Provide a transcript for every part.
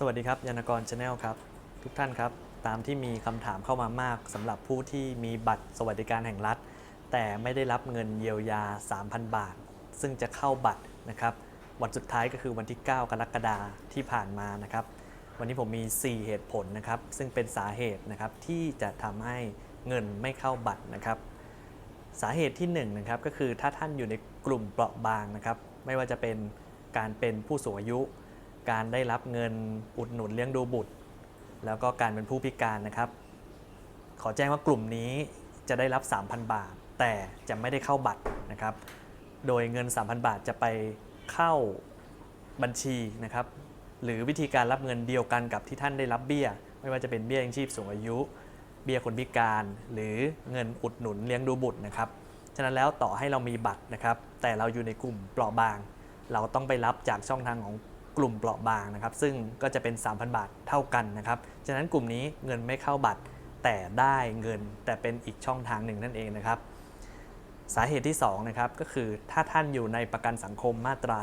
สวัสดีครับยานกรชาแนลครับ ทุกท่านครับ ตามที่มีคำถามเข้ามามากสำหรับผู้ที่มีบัตรสวัสดิการแห่งรัฐ แต่ไม่ได้รับเงินเยียวยา 3,000 บาท ซึ่งจะเข้าบัตรนะครับ วันสุดท้ายก็คือวันที่ 9 กรกฎาคมที่ผ่านมานะครับ วันนี้ผมมี 4 เหตุผลนะครับ ซึ่งเป็นสาเหตุนะครับที่จะทำให้เงินไม่เข้าบัตรนะครับ สาเหตุที่1นงนะครับก็คือถ้าท่านอยู่ในกลุ่มเปราะบางนะครับ ไม่ว่าจะเป็นการเป็นผู้สูงอายุ การได้รับเงินอุดหนุนเลี้ยงดูบุตร แล้วก็การเป็นผู้พิการนะครับ ขอแจ้งว่ากลุ่มนี้จะได้รับ 3,000 บาท แต่จะไม่ได้เข้าบัตรนะครับ โดยเงิน 3,000 บาทจะไปเข้าบัญชีนะครับ หรือวิธีการรับเงินเดียวกันกับที่ท่านได้รับเบี้ย ไม่ว่าจะเป็นเบี้ยยังชีพสูงอายุ เบี้ยคนพิการ หรือเงินอุดหนุนเลี้ยงดูบุตรนะครับ ฉะนั้นแล้วต่อให้เรามีบัตรนะครับ แต่เราอยู่ในกลุ่มเปราะบาง เราต้องไปรับจากช่องทางของ กลุ่มเปราะบางนะครับ ซึ่งก็จะเป็น 3,000 บาทเท่ากันนะครับ ฉะนั้นกลุ่มนี้เงินไม่เข้าบัตร แต่ได้เงินแต่เป็นอีกช่องทางหนึ่งนั่นเองนะครับ สาเหตุที่2นะครับก็คือถ้าท่านอยู่ในประกันสังคมมาตรา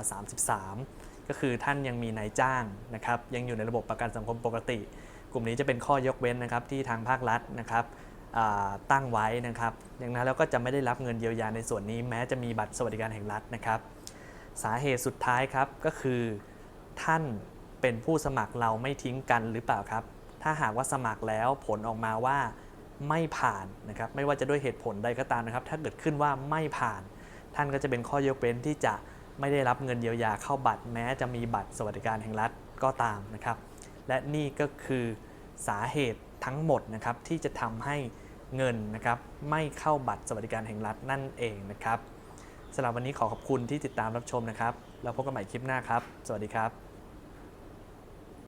33 ก็คือท่านยังมีนายจ้างนะครับ ยังอยู่ในระบบประกันสังคมปกติ กลุ่มนี้จะเป็นข้อยกเว้นนะครับที่ทางภาครัฐนะครับตั้งไว้นะครับ อย่างนั้นแล้วก็จะไม่ได้รับเงินเยียวยาในส่วนนี้ แม้จะมีบัตรสวัสดิการแห่งรัฐนะครับ สาเหตุสุดท้ายครับก็คือ ท่านเป็นผู้สมัครเราไม่ทิ้งกันหรือเปล่าครับ ถ้าหากว่าสมัครแล้วผลออกมาว่าไม่ผ่านนะครับ ไม่ว่าจะด้วยเหตุผลใดก็ตามนะครับ ถ้าเกิดขึ้นว่าไม่ผ่าน ท่านก็จะเป็นข้อยกเว้นที่จะไม่ได้รับเงินเยียวยาเข้าบัตรแม้จะมีบัตรสวัสดิการแห่งรัฐก็ตามนะครับ และนี่ก็คือสาเหตุทั้งหมดนะครับที่จะทำให้เงินนะครับไม่เข้าบัตรสวัสดิการแห่งรัฐนั่นเองนะครับ สำหรับวันนี้ขอขอบคุณที่ติดตามรับชมนะครับแล้วพบกันใหม่คลิปหน้าครับ สวัสดีครับ